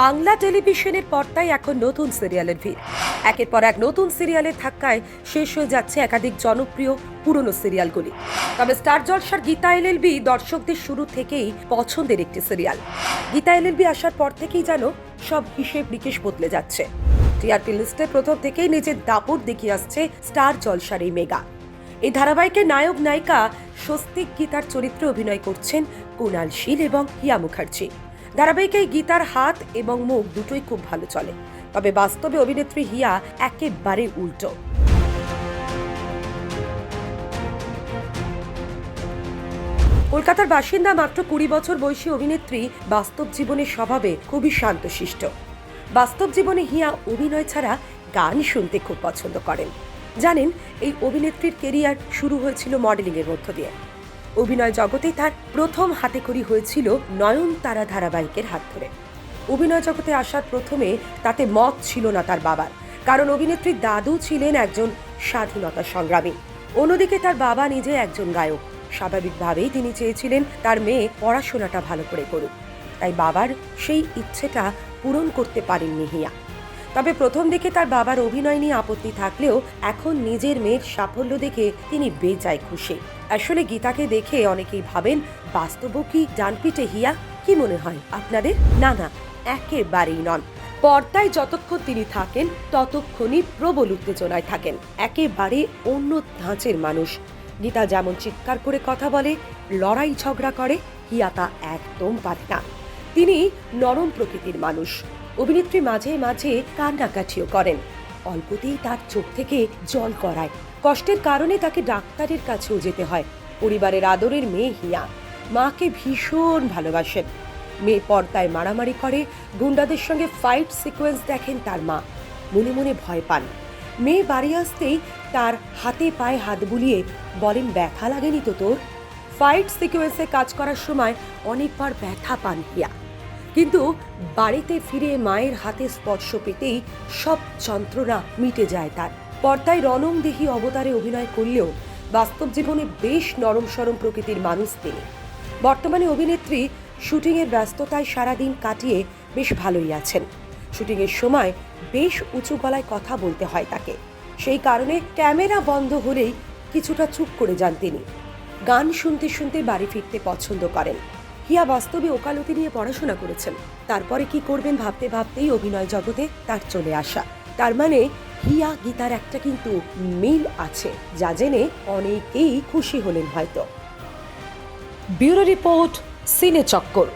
বাংলা টেলিভিশনের পর্দায় এখন নতুন সিরিয়ালের ভিড়। একের পর এক নতুন সিরিয়ালের ধাক্কায় শেষ হয়ে যাচ্ছে একাধিক জনপ্রিয় পুরনো সিরিয়ালগুলি। তবে স্টার জলসার গীতা এলএলবি দর্শকদের শুরু থেকেই পছন্দের একটি সিরিয়াল। গীতা এলএলবি আসার পর থেকেই যেন সব হিসেব নিকেশ বদলে যাচ্ছে। টিআরপি লিস্টে প্রথম থেকেই নিজের দাপট দেখিয়ে আসছে স্টার জলসার এই মেগা। এই ধারাবাহিকের নায়ক নায়িকা স্বস্তিক গীতার চরিত্রে অভিনয় করছেন কুণাল শীল এবং হিয়া মুখার্জি। ধারাবাহিকে গীতার হাত এবং মুখ দুটোই খুব ভালো চলে। তবে বাস্তবে অভিনেত্রী হিয়া একেবারে উল্টো। কলকাতার বাসিন্দা মাত্র কুড়ি বছর বয়সী অভিনেত্রী বাস্তব জীবনের স্বভাবে খুবই শান্তশিষ্ট। বাস্তব জীবনে হিয়া অভিনয় ছাড়া গান শুনতে খুব পছন্দ করেন। জানেন, এই অভিনেত্রীর কেরিয়ার শুরু হয়েছিল মডেলিংয়ের মধ্য দিয়ে। অভিনয় জগতে তার প্রথম হাতেখড়ি হয়েছিল নয়নতারা ধারাবাহিকের হাত ধরে। অভিনয় জগতে আসার প্রথমে তাতে মত ছিল না তার বাবার, কারণ অভিনেত্রীর দাদু ছিলেন একজন স্বাধীনতা সংগ্রামী। অন্যদিকে তার বাবা নিজে একজন গায়ক। স্বাভাবিকভাবেই তিনি চেয়েছিলেন তার মেয়ে পড়াশোনাটা ভালো করে করুক। তাই বাবার সেই ইচ্ছেটা পূরণ করতে পারেননি হিয়া। তবে প্রথম দিকে তার বাবার অভিনয় নিয়ে আপত্তি থাকলেও এখন নিজের মেয়ের সাফল্য দেখে তিনি বেজায় খুশি। আসলে গীতাকে দেখে অনেকেই ভাবেন, বাস্তব কি ডানপিটে হিয়া? কি মনে হয় আপনাদের? না না, একেবারেই নন। পর্দায় যতক্ষণ তিনি থাকেন, ততক্ষণই প্রবল উত্তেজনায় থাকেন। একেবারে অন্য ধাঁচের মানুষ। গীতা যেমন চিৎকার করে কথা বলে, লড়াই ঝগড়া করে, হিয়া তা একদম পারে না। তিনি নরম প্রকৃতির মানুষ। অভিনেত্রী মাঝে মাঝে কান্নাকাঠিও করেন। অল্পতেই তার চোখ থেকে জল করায় কষ্টের কারণে তাকে ডাক্তারের কাছেও যেতে হয়। পরিবারের আদরের মেয়ে হিয়া। মাকে ভীষণ ভালোবাসেন। মেয়ে পর্দায় মারামারি করে, গুন্ডাদের সঙ্গে ফাইট সিকোয়েন্স দেখেন তার মা। মনে মনে ভয় পান। মেয়ে বাড়ি আসতেই তার হাতে পায়ে হাত বুলিয়ে বলেন, ব্যথা লাগেনি তো তোর? ফাইট সিকোয়েন্সে কাজ করার সময় অনেকবার ব্যথা পান হিয়া। কিন্তু বাড়িতে ফিরে মায়ের হাতে স্পর্শ পেতেই সব যন্ত্রণা মিটে যায় তার। পর্দায় রণংদেহী অবতারে অভিনয় করলেও বাস্তব জীবনে বেশ নরম সরম প্রকৃতির মানুষ তিনি। বর্তমানে অভিনেত্রী শুটিংয়ের ব্যস্ততায় সারাদিন কাটিয়ে বেশ ভালোই আছেন। শুটিংয়ের সময় বেশ উঁচু গলায় কথা বলতে হয় তাকে। সেই কারণে ক্যামেরা বন্ধ হলেই কিছুটা চুপ করে যান তিনি। গান শুনতে শুনতে বাড়ি ফিরতে পছন্দ করেন। হিয়া বাস্তবে ওকালতি নিয়ে পড়াশোনা করেছেন। তারপরে কি করবেন ভাবতে ভাবতেই অভিনয় জগতে তার চলে আসা। তার মানে হিয়া গীতার একটা কিন্তু মিল আছে, যা জেনে অনেকেই খুশি হলেন হয়তো। ব্যুরো রিপোর্ট, সিনে চক্কর।